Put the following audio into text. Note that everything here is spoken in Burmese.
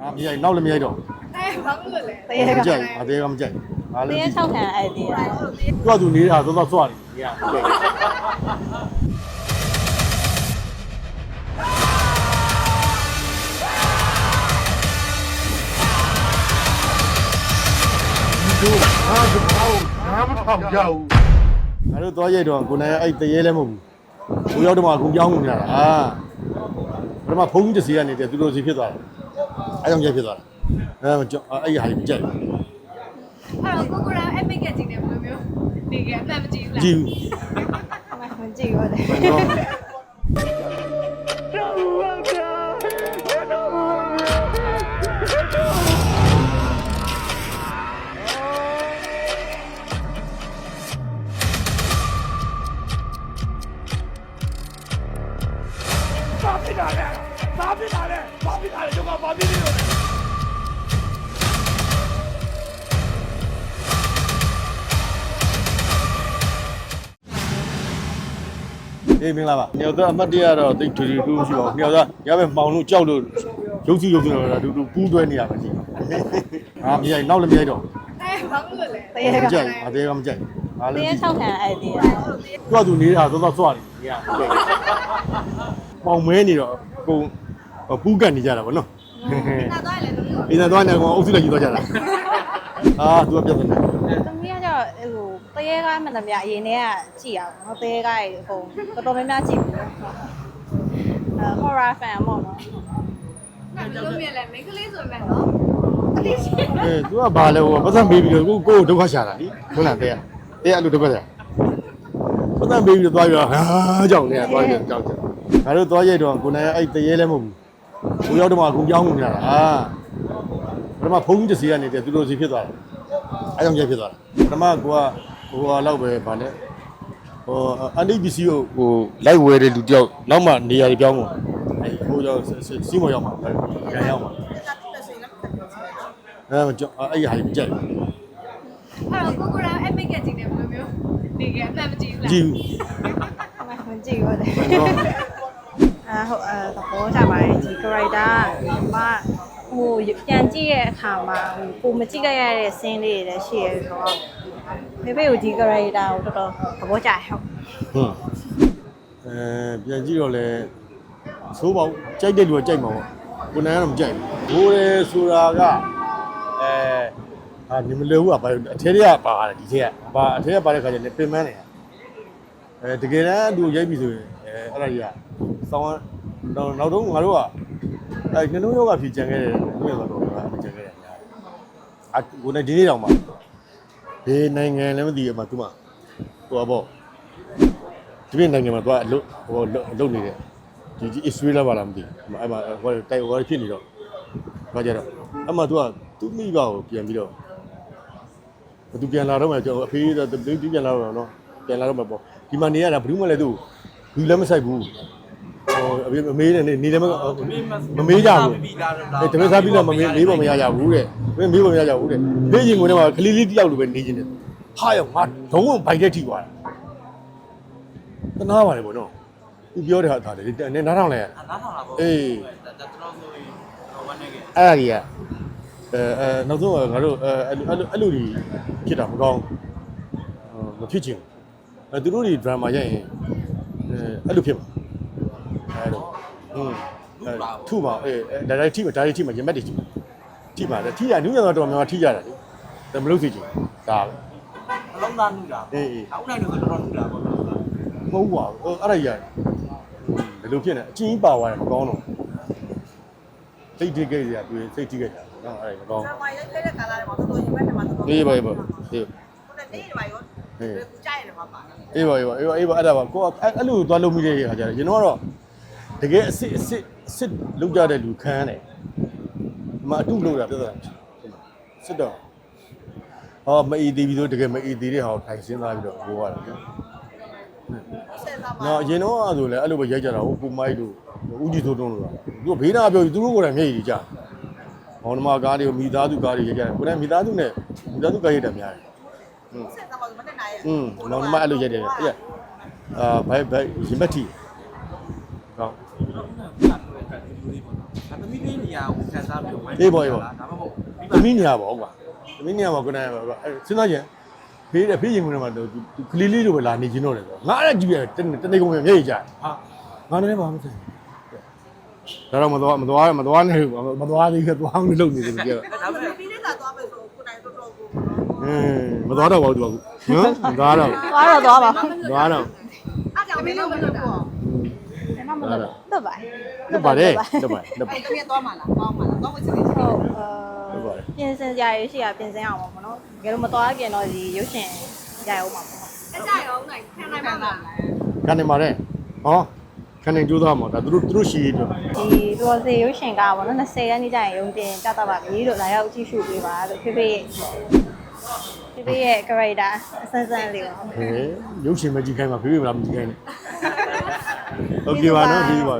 အာမရိုက်နောက်လည်းမရိုက်တော့အဲဘာလို့လဲတရေမကကြိုက်အသေးကမကြိုက်ငါတလည်းရေ၆ခံအဲ့ဒီလားသူကသူနေတာသွားသွားစွာနေနေရကြိုက်တို့ဟာတို့ဘာမှမထောင်ကြဘူးငါတို့သွားရိုက်တော့ကိုနိုင်အဲ့တရေလည်းမဟုတ်ဘူးကိုရောက်တော့မှကိုပြောင်းကုန်ကြတာဟာပထမဖုန်းကြီးတစ်စီကနေတယ်သူတို့စီဖြစ်သွားတယ် အဲ့ကြောင့်ကြိုက်ဖြစ်သွားတာအဲမကြောက်အဲ့ဒီဟာကြီးမကြိုက်ဘူးအဲ့တော့ကိုကိုရာအပိတ်ကကြည့်နေဘယ်လိုမျိုးနေကအမှန်မကြည့်ဘူးလားကြည့်ဘူးမကြည့်ဘူးလေတော့ ဘာဖြစ်တာလဲဘာဖြစ်တာလဲဘာဖြစ်တာလဲတို့ကဘာဖြစ်နေလို့လဲအေးမင်္ဂလာပါညောင်သားအမတ်တရတော့တိတ်ထူထူထူရှိပါဘူးညောင်သားရပဲမှောင်လို့ကြောက်လို့ရုပ်စီရုပ်စီတော့တူတူပူးတွဲနေရပါကြည့်အာမရိုက်နောက်လည်းမရိုက်တော့အဲဘာလို့လဲတရေမကကြိုက်အသေးကမကြိုက်ငါတလည်းရေကြည့်၆ခံအဲ့ဒီလားသူကသူနေတာသွားသွားစွာနေနေရကြိုက် ပေါင်မဲနေတော့ကိုပူးကန်နေကြတာဗောနော်နာတော့လည်းလို့အင်းသားသွားနေကောင်အုပ်စုလိုက်ကြီးသွားကြတာအာသူကပြဿနာသမီးကတော့ဟိုတရေကမှန်တယ်မြအရင်တည်းကကြည့်အောင်နော်တရေကဟိုတော်တော်များများကြည့်ဘူးအဲ horror fan ပေါ့နော်ငါဘယ်လိုမြင်လဲမိန်းကလေးဆိုမှနော်အတိရှိအဲသူကဘာလဲဟိုပတ်စံပေးပြီးတော့ကိုကိုဒုက္ခရှာတာလीဟုတ်လားတဲ့တဲ့အဲ့လိုဒုက္ခရှာပတ်စံပေးပြီးတော့သွားပြီးတော့ဟာကြောက်နေတာသွားပြီးတော့ကြောက်ကြ ငါတို့သွားရိုက်တော့ကိုနိုင်အဲ့တရေလည်းမဟုတ်ဘူးကိုရောက်တော့မှကိုပြောင်းကုန်ကြတာဟာပထမဖုန်းကြီးတစ်စီကနေတယ်သူတို့စီဖြစ်သွားတယ်အဲ့ကြောင့်ကြိုက်ဖြစ်သွားတာပထမကိုကဟိုဟာလောက်ပဲဗာလဲဟိုအန်ဒီပီစီကိုဟိုလိုက်ဝဲတဲ့လူတယောက်နောက်မှနေရာတွေပြောင်းကုန်အဲ့ဟိုကြောင့်စီမောရောက်မှာခံရောက်မှာအဲမကြောက်အဲ့ဒီဟာကြီးမကြိုက်ဘူးအဲ့တော့ကိုကိုရာအပိတ်ကကြည့်နေဘယ်လိုမျိုးနေကအမှန်မကြည့်ဘူးလားကြည့်ဘူးမကြည့်ဘူးလေတော့အဲ ဟုတ်အဲသဘောကျပါတယ်ဒီ character ကမဟိုပြန်ကြည့်ရဲ့အခါမှာဟိုကိုမကြည့်ခဲ့ရတဲ့ scene လေးတွေလည်းရှိရဲဆိုတော့ဖေဖေကိုဒီ character ကိုတော်တော်သဘောကျဟုတ်ဟုတ်အဲပြန်ကြည့်တော့လေသိုးပေါက်ကြိုက်တဲ့လူကကြိုက်မှာပေါ့ကိုနိုင်ကတော့မကြိုက်ဘူးဘိုးရဲဆိုတာကအဲဟာဒီမလဲဘူးကဘာအထဲတွေကပါတယ်ဒီထဲကဘာအထဲကပါတဲ့ခါကျလည်းပင်မနေအဲတကယ်တမ်းအတူရိုက်ပြီဆိုရင်အဲအဲ့ဒါကြီးကစောင်း တော့နောက်တော့ငါတို့ကအဲငနှုံးယောဂဖြီကြံခဲ့တယ်ငနှုံးယောဂတော့ကကြံခဲ့တယ်ညာအကိုနဲ့ဒီနေ့တောင်မှဘယ်နိုင်ငံလည်းမသိရမှာသူမှဟိုပါပေါ့ဒီပြင်နိုင်ငံမှာသွားအလုပ်ဟိုအလုပ်နေတယ်ဒီဒီ Israel ပါလားမသိဘူးအဲ့မှာဟိုတိုက်ဟိုဖြစ်နေတော့ဘာကြတော့အဲ့မှာ तू ကသူ့မိဘကိုပြန်ပြီးတော့သူပြန်လာတော့မှကျွန်တော်အဖေကသူပြန်လာတော့နော်ပြန်လာတော့မှပေါ့ဒီမှာနေရတာဘယ်သူမှလည်းသူ့ဘူးလည်းမဆိုင်ဘူး ဟိုအဖေမမေးနဲ့နေလည်းမမမေးကြဘူးအဲတမက်စားပြီးတော့မမေးမေးပေါ်မရကြဘူးတဲ့မေးပေါ်မရကြဘူးတဲ့မေးချင်ကိုတည်းမှာကလေးလေးတယောက်လိုပဲနေချင်တယ်ဟာရောငါဒုံးဘိုက်တဲ့ထိသွားတာတနာပါလေပေါ့နော်သူပြောတဲ့ဟာဒါလေနည်းနားထောင်လဲနားထောင်လာပေါ့အေးဒါကျွန်တော်ဆိုရင်ဝမ်းနေခဲ့အဲ့ဒါကြီးကအဲအဲနောက်ဆုံးကငါတို့အဲအဲ့လိုအဲ့လိုကြီးဖြစ်တာမကောင်းမဖြစ်ချင်ဘူးအဲသူတို့တွေ drama ရိုက်ရင်အဲအဲ့လိုဖြစ်မှာ အဲ့လိုဟွန်းထုပါအေးဒါတိုင်းထိမှာဒါတိုင်းထိမှာရင်မက်တွေထိမှာထိပါလေထိရနူးရတော့တော်များထိကြတာလေဒါမလို့စီချင်ဒါပဲအလုံးသားနူတာအေးအေးအခုနိုင်လို့ဆိုတော့နူတာပေါ့မဟုတ်ပါဘူးအဲ့ဒါကြီးရတယ်ဘယ်လိုဖြစ်နေအချင်းကြီးပါသွားတယ်မကောင်းတော့စိတ်ထိခဲ့ရတွေ့စိတ်ထိခဲ့တာနော်အဲ့ဒါမကောင်းဆာမရိုက်ခဲ့တဲ့ကာလာတွေမှာတော်တော်ရင်ဘက်ထဲမှာတော်တော်အေးပါအေးပါအေးဟုတ်တယ်နေနေပါရောကိုကြိုက်ရတယ်မှာပါအေးပါအေးပါအေးပါအေးပါအဲ့ဒါပါကိုကအဲ့လိုသွားလုပ်မိတဲ့ခါကျတော့ကျွန်တော်က တော့တကယ်အစ်စ်အစ်စ်အစ်စ်လုပ်ကြတဲ့လူခန်းတယ်ဒီမှာအတုလုပ်တာပြဿနာစစ်တော့ဟောမအီသေးပြီဆိုတကယ်မအီသေးတဲ့ဟာကိုထိုင်စဉ်းစားပြီးတော့ဟိုရတယ်ဆက်သားမှာနော်အရင်တော့ဆိုလည်းအဲ့လိုပဲရိုက်ကြတာဟိုပူမိုက်တို့ဦးကြီးသိုးတုံးလို့သူကဘေးနာပြောပြီးသူတို့ကိုယ်တိုင်မျက်ရည်ကြီးကြ။ဘောင်းနမကားတွေမိသားစုကားတွေရိုက်ကြတယ်။ကိုယ်တိုင်မိသားစုနဲ့မိသားစုကားရိုက်တယ်များတယ်ဆက်သားမှာမတက်နိုင်ရဲ့။อืมနော်နမအဲ့လိုရိုက်တယ်။အဲ့ရအာဘိုင်ဘိုင်ရင်မက်တီ။ဟော သမီးလေးနေရာကိုခံစားပြီးဝမ်းဒါမှမဟုတ်သမီးနေရပါဘောကွာသမီးနေရမှာကိုနိုင်ပါကွာအဲစဉ်းစားကြည့်ဖေးတဲ့ဖေးရင်ကုန်ထဲမှာကလေးလေးလိုပဲလာနေချင်းတော့တယ်ဆိုငါအဲ့ကြည့်ရတနေ့ကုန်မျက်ရည်ကြဟာငါလည်းပါမသိဒါတော့မသွားမသွားမသွားနဲ့မသွားသေးဘူးသွားအောင်လုပ်နေတယ်ကြည့်ဒါပေမဲ့ပြီးနေတာသွားမယ်ဆိုကိုနိုင်တော်တော်ကိုအင်းမသွားတော့ပါဘူးသူကနော်မသွားတော့သွားတော့သွားပါသွားတော့အားကြောင့်မင်းတို့မလုပ်တော့ မမလို့တက်ပါတက်ပါတယ်တက်ပါတယ်တက်ပါအဲ့တမီးသွားမှာလားသွားမှာလားသွားမစနေဟုတ်တက်အာပါတယ်ပြင်ဆင်ကြရရှိရပြင်ဆင်အောင်ပါမနော်တကယ်လို့မသွားခင်တော့ဒီရုပ်ရှင်ရအောင်ပါပေါ့အကြရောနိုင်ခံနိုင်ပါမလားကနေมาတဲ့ဟောကနေကျိုးသားမှာဒါသူတို့သူတို့ရှိရတော့ဒီတော်စေရုပ်ရှင်ကပေါ့နော်20ရက်နေ့ကျရင်ရုံတင်ကြတော့ပါပြီလို့လာရောက်ကြည့်ရှုပေးပါလို့ဖေဖေရဲ့ဖေဖေရဲ့ character အစစမ်းလေးပါဟဲရုပ်ရှင်မကြည့်ခိုင်းမှာဖေးဖေးမလားမကြည့်ခိုင်းနဲ့ ဒီပါနော်ဒီပါ